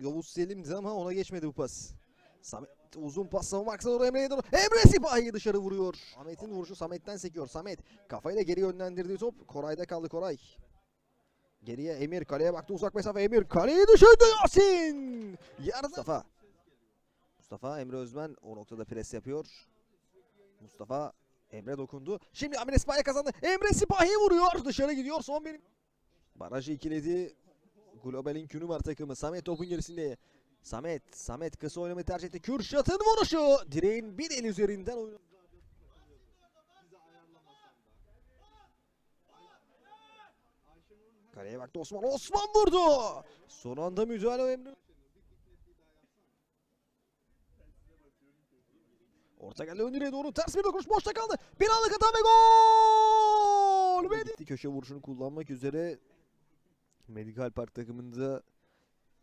Yavuz Selim'di ama ona geçmedi bu pas. Samet uzun pas savunma doğru Emre'ye doğru. Emre Sipahi'yi dışarı vuruyor. Samet'in vuruşu Samet'ten sekiyor. Samet kafayla geri yönlendirdiği top Koray'da kaldı Koray. Geriye Emir kaleye baktı uzak mesafe Emir kaleyi düşürdü Yasin. Yarı Mustafa. Mustafa Emre Özmen o noktada pres yapıyor. Mustafa Emre dokundu. Şimdi Emre Sipahi kazandı. Emre Sipahi vuruyor. Dışarı gidiyor. Son benim. Barajı ikiledi. Global'in künü var takımı. Samet topun gerisinde. Samet, Samet kısa oynamayı tercih etti. Kürşat'ın vuruşu. Direğin bir el üzerinden oynadı. Kaleye baktı Osman. Osman vurdu. Son anda müdahale Emre. Orta geldi ön direğe doğru ters bir dokunuş boşta kaldı. Bir anlık hata ve gol! Gitti köşe vuruşunu kullanmak üzere Medical Park takımında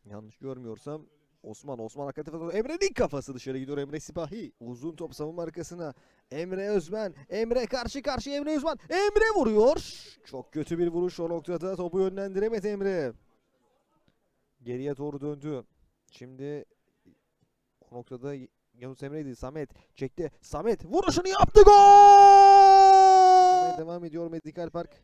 yanlış görmüyorsam Osman Osman hakikaten. Emre'nin kafası dışarı gidiyor Emre Sipahi. Uzun top savunma arkasına. Emre Özmen. Emre karşı karşıya Emre Özmen. Emre vuruyor. Çok kötü bir vuruş o noktada. Topu yönlendiremedi Emre. Geriye doğru döndü. Şimdi o noktada Yunus Emre'ydi. Samet çekti. Samet vuruşunu yaptı. Gol! Devam ediyor Medical Park.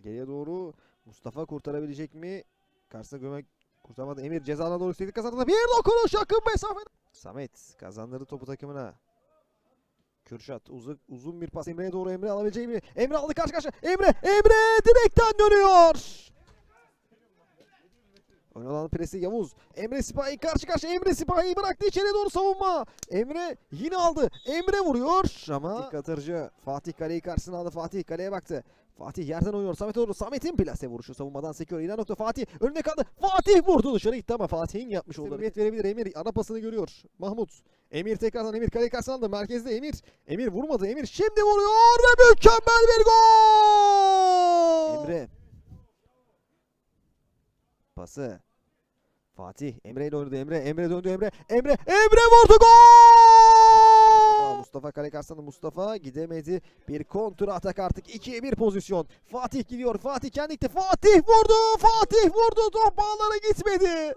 Geriye doğru Mustafa kurtarabilecek mi? Karşısına gömek kurtaramadı. Emir cezana doğru istedi kazandı. Bir dokunuş yakın mesafe. Samet kazandırdı topu takımına. Kürşat uzun, uzun bir pas Emre'ye doğru Emre alabileceği mi? Emre aldı karşı karşıya. Emre Emre direkten dönüyor. Ön alan presi Yavuz. Emre Sipahi karşı karşıya. Emre Sipahi bıraktı içeri doğru savunma. Emre yine aldı. Emre vuruyor ama dikkat atırıcı. Fatih kaleyi karşısına aldı. Fatih kaleye baktı. Fatih yerden oynuyor. Samet'e doğru. Samet'in plase vuruşu savunmadan sekiyor. İnan nokta Fatih. Önüne kaldı. Fatih vurdu dışarı gitti ama Fatih'in yapmış olduğu hareket verebilir. Emir ara pasını görüyor. Mahmut. Emir tekrardan Emir kaleyi karşısına aldı. Merkezde Emir. Emir vurmadı. Emir şimdi vuruyor ve mükemmel bir gol. Emre. Pası. Fatih Emre ile oynadı Emre. Emre döndü Emre. Emre. Emre vurdu gol! Mustafa kale karşısında Mustafa gidemedi. Bir kontra atak artık 2'ye 1 pozisyon. Fatih gidiyor. Fatih kendi gitti. Fatih vurdu. Fatih vurdu. Top bağlara gitmedi.